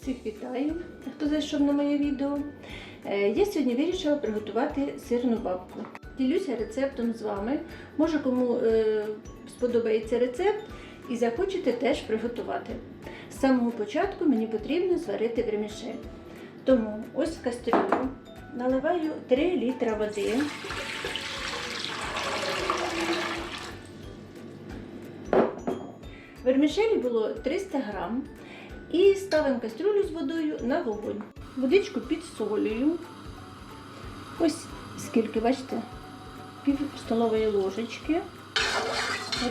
Всіх вітаю, хто зайшов на моє відео. Е, Я сьогодні вирішила приготувати сирну бабку. Ділюся рецептом з вами. Може, кому е, сподобається рецепт і захочете теж приготувати. З самого початку мені потрібно зварити вермішель. Тому ось в кастрюлю наливаю 3 літра води. Вермішелі було 300 грам. І ставимо кастрюлю з водою на вогонь. Водичку підсолюю. Ось скільки, бачите, пів столової ложечки.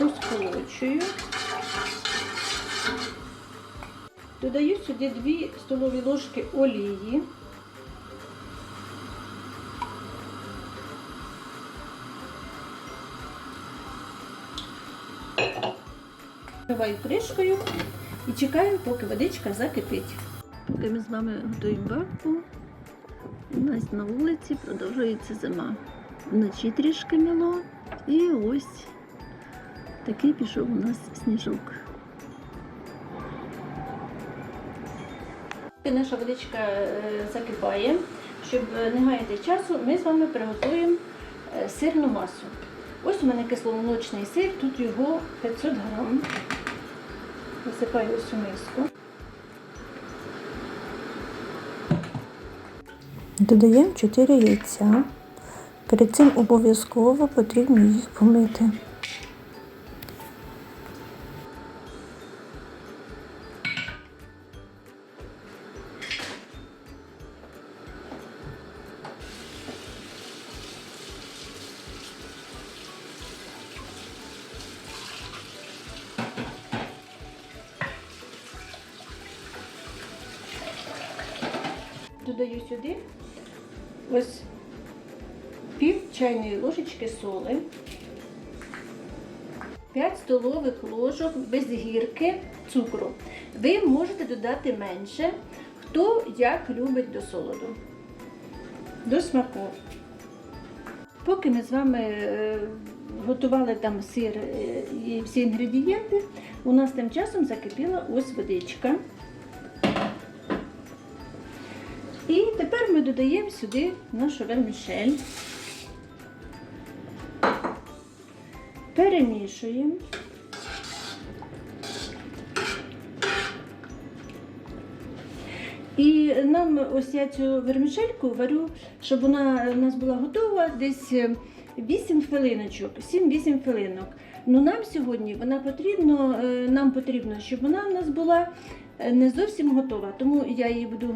Розколочую. Додаю сюди 2 столові ложки олії. Накриваю кришкою і чекаємо, поки водичка закипить. Поки ми з вами готуємо бабку, у нас на вулиці продовжується зима. Вночі трішки міло, і ось такий пішов у нас сніжок. Наша водичка е, закипає, щоб не гаяти часу, ми з вами приготуємо е, сирну масу. Ось у мене кисломолочний сир, тут його 500 грам. Висипаю ось у миску. Додаємо 4 яйця. Перед цим обов'язково потрібно їх помити. Додаю сюди ось пів чайної ложечки соли, 5 столових ложок без гірки цукру. Ви можете додати менше, хто як любить до солоду, до смаку. Поки ми з вами е, готували там сир е, і всі інгредієнти, у нас тим часом закипіла ось водичка. Ми додаємо сюди нашу вермішель. Перемішуємо. І нам ось я цю вермішельку варю, щоб вона у нас була готова десь 8 хвилиночок, 7-8 хвилинок. Ну нам сьогодні вона потрібно, е, нам потрібно, щоб вона у нас була не зовсім готова. Тому я її буду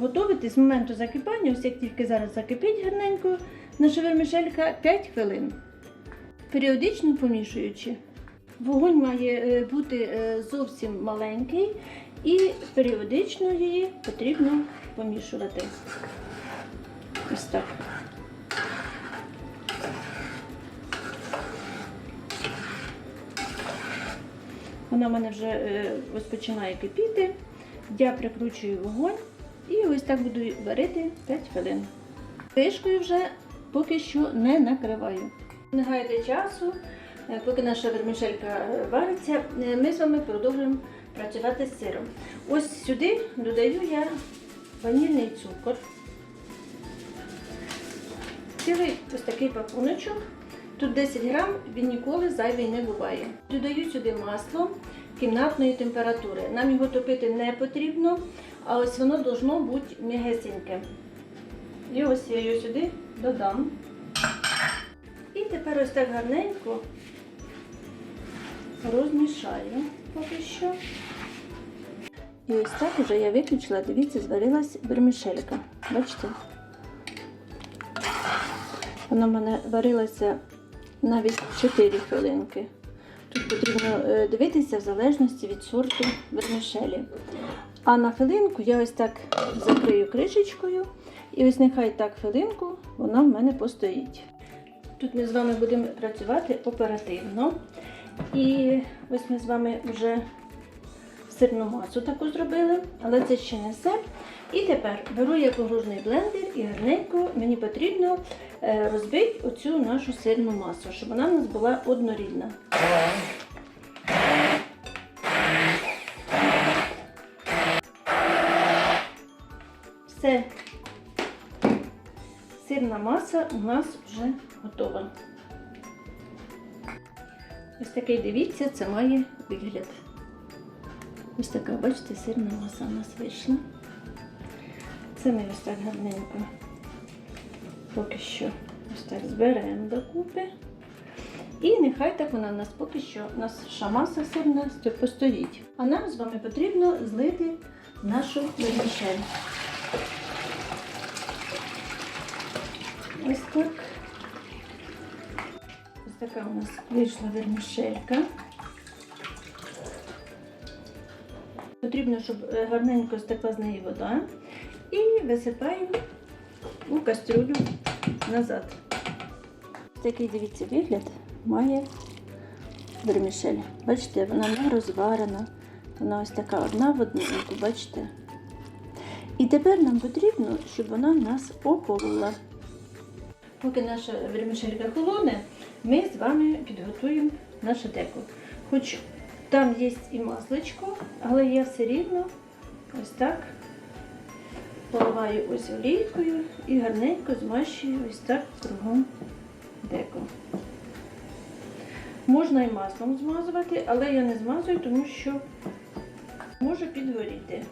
готувати з моменту закипання, ось як тільки зараз закипить гарненько наша вермішелька 5 хвилин. Періодично помішуючи. Вогонь має е, бути е, зовсім маленький і періодично її потрібно помішувати. Ось так. Вона в мене вже е, ось починає кипіти. Я прикручую вогонь і ось так буду варити 5 хвилин. Кришкою вже поки що не накриваю. Не гайте часу, е, поки наша вермішелька е, вариться, ми з вами продовжуємо працювати з сиром. Ось сюди додаю я ванільний цукор. Цілий ось такий пакуночок. Тут 10 грам, він ніколи зайвий не буває. Додаю сюди масло кімнатної температури. Нам його топити не потрібно, а ось воно должно бути м'ягесеньке. І ось я його сюди додам. І тепер ось так гарненько розмішаю поки що. І ось так вже я виключила, дивіться, зварилась вермішелька. Бачите? Вона в мене варилася навіть 4 хвилинки. Тут потрібно е, дивитися в залежності від сорту вермішелі. А на хвилинку я ось так закрию кришечкою. І ось нехай так хвилинку вона в мене постоїть. Тут ми з вами будемо працювати оперативно. І ось ми з вами вже сирну масу таку зробили, але це ще не все. І тепер беру я погружний блендер і гарненько мені потрібно е, розбити оцю нашу сирну масу, щоб вона в нас була однорідна. Все. Сирна маса у нас вже готова. Ось такий, дивіться, це має вигляд. Ось така, бачите, сирна маса у нас вийшла. Це ми ось так гарненько поки що ось так зберемо докупи. І нехай так вона в нас поки що у нас шамаса сирна постоїть. А нам з вами потрібно злити нашу вермішель. Ось так. Ось така у нас вийшла вермішелька. Потрібно, щоб е, гарненько стекла з неї вода. І висипаємо у кастрюлю назад. Такий, дивіться, вигляд має вермішель. Бачите, вона не розварена. Вона ось така одна в одну, бачите? І тепер нам потрібно, щоб вона нас охолола. Поки наша вермішелька холоне, ми з вами підготуємо наше деко. Хоч там є і масличко, але я все рівно ось так поливаю ось олійкою і гарненько змащую ось так кругом деко. Можна і маслом змазувати, але я не змазую, тому що може підгоріти.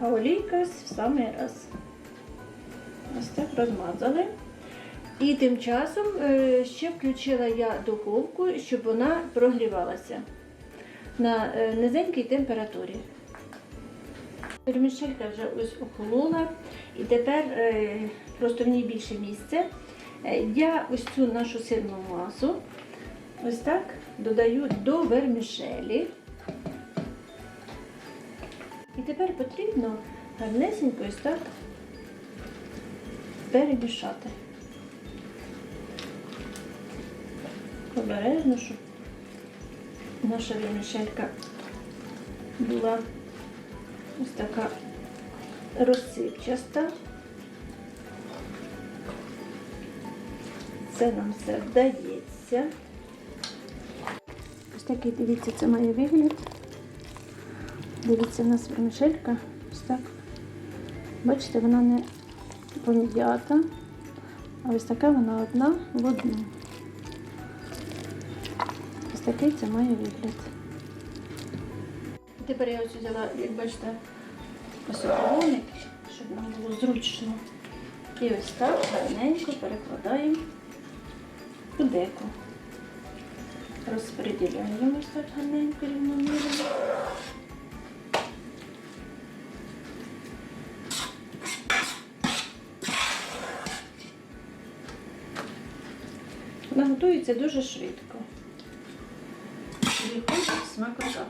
А олійка в самий раз. Ось так розмазали. І тим часом е, ще включила я духовку, щоб вона прогрівалася на е, низенькій температурі. Перемішелька вже ось охолола, і тепер е, просто в ній більше місця. Е, Я ось цю нашу сирну масу ось так додаю до вермішелі. І тепер потрібно гарнесенько ось так перемішати. Обережно, щоб наша вермішелька була ось така розсипчаста. Це нам все вдається. Ось такий, дивіться, це має вигляд. Дивіться, у нас вермішелька. Ось так. Бачите, вона не пом'ята, а ось така вона одна в одну. Такий це має вигляд. Тепер я ось взяла, як бачите, охолоник, щоб нам було зручно. І ось так гарненько перекладаємо у деко. Розподіляємо так гарненько рівномірно. Вона готується дуже швидко. І виходить смакота.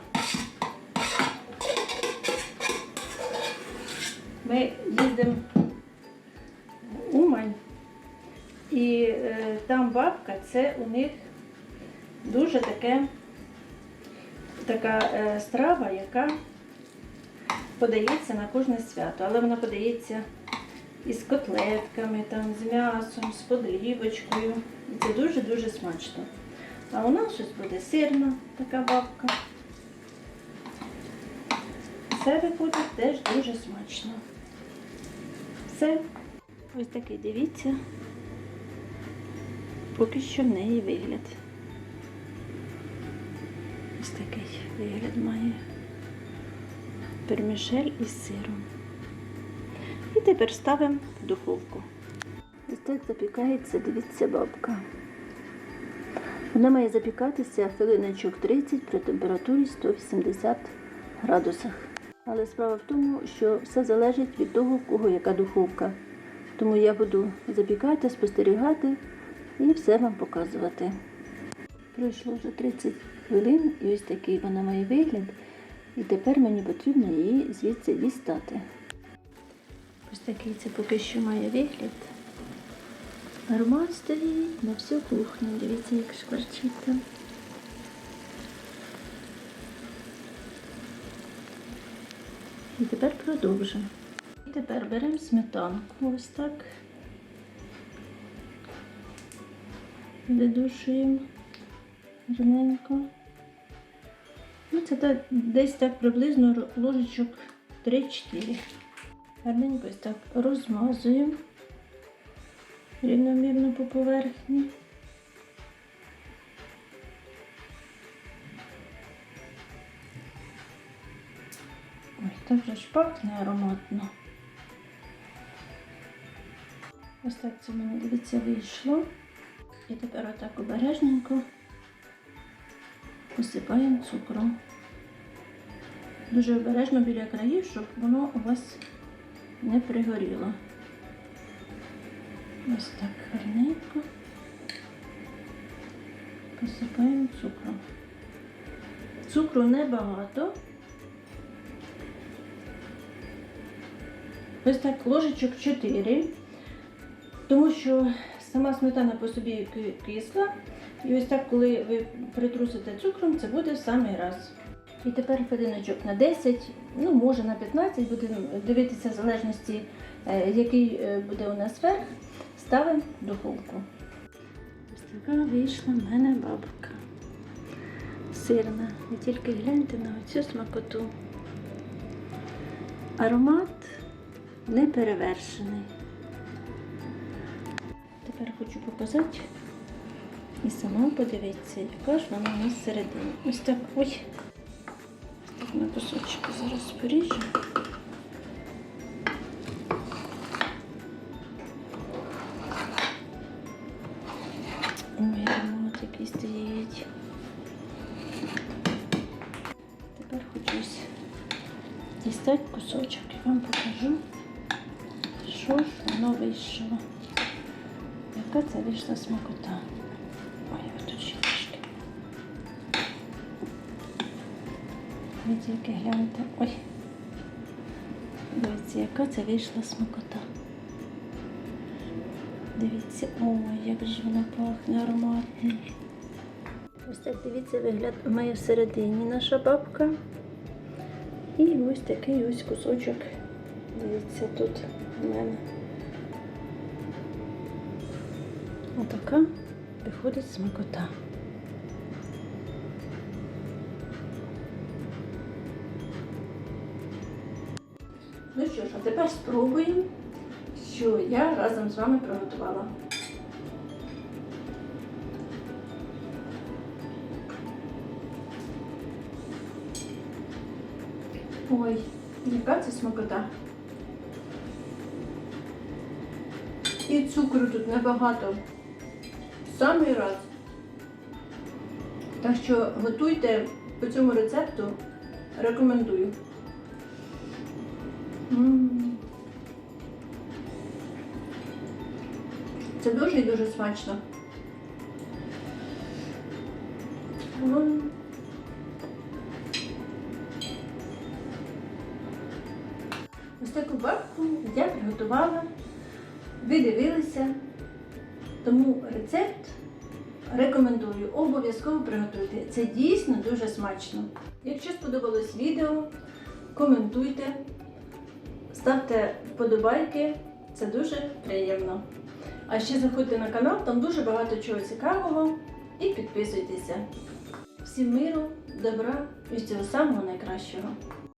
Ми їздимо в Умань, і е, там бабка це у них дуже таке, така е, страва, яка подається на кожне свято, але вона подається із котлетками, там, з м'ясом, з подлівочкою. І це дуже-дуже смачно. А у нас щось буде сирна така бабка. Це виходить теж дуже смачно. Все. Ось такий, дивіться, поки що в неї вигляд. Ось такий вигляд має пермішель із сиром. І тепер ставимо в духовку. Ось так запікається, дивіться, бабка. Вона має запікатися хвилиночок 30 при температурі 180 градусах. Але справа в тому, що все залежить від того, в кого яка духовка. Тому я буду запікати, спостерігати і все вам показувати. Пройшло вже 30 хвилин і ось такий вона має вигляд. І тепер мені потрібно її звідси дістати. Ось такий це поки що має вигляд. Аромат стоїть на всю кухню. Дивіться, як шкварчить там. І тепер продовжимо. І тепер беремо сметанку ось так. Видушуємо гарненько. Ну, це десь так приблизно ложечок 3-4. Гарненько ось так розмазуємо рівномірно по поверхні. Ой, так же ж пахне ароматно. Ось так це в мене, дивіться, вийшло. І тепер отак обережненько посипаємо цукром. Дуже обережно біля країв, щоб воно у вас не пригоріло. Ось так гарненько посипаємо цукром. Цукру небагато. Ось так ложечок 4, тому що сама сметана по собі кисла. І ось так, коли ви притрусите цукром, це буде в самий раз. І тепер хвилиночок на 10, ну може на 15, будемо дивитися в залежності, е, який е, буде у нас верх, ставимо в духовку. Ось така вийшла в мене бабка. Сирна. Ви тільки гляньте на оцю смакоту. Аромат неперевершений. Тепер хочу показати і сама подивитися, яка ж вона у нас всередині. Ось так, ой, ось так на кусочки зараз поріжу. Аромат який. Тепер хочу дістати кусочок і вам покажу, що ж воно вийшло. Яка це вийшла смакота. Ой, тут ще трішки. Ви тільки гляньте. Ой. Дивіться, яка це вийшла смакота. Дивіться, ой, як же вона пахне ароматно. Ось так дивіться, вигляд має всередині наша бабка. І ось такий ось кусочок. Дивіться, тут у мене. Отака виходить смакота. Ну що ж, а тепер спробуємо, що я разом з вами приготувала. Ой, яка це смакота. І цукру тут небагато. В Самий раз. Так що готуйте по цьому рецепту. Рекомендую. М. Це дуже і дуже смачно. Ось таку бабку я приготувала. Ви дивилися. Тому рецепт рекомендую. Обов'язково приготуйте. Це дійсно дуже смачно. Якщо сподобалось відео, коментуйте, ставте вподобайки. Це дуже приємно. А ще заходьте на канал, там дуже багато чого цікавого. І підписуйтеся. Всім миру, добра і всього самого найкращого.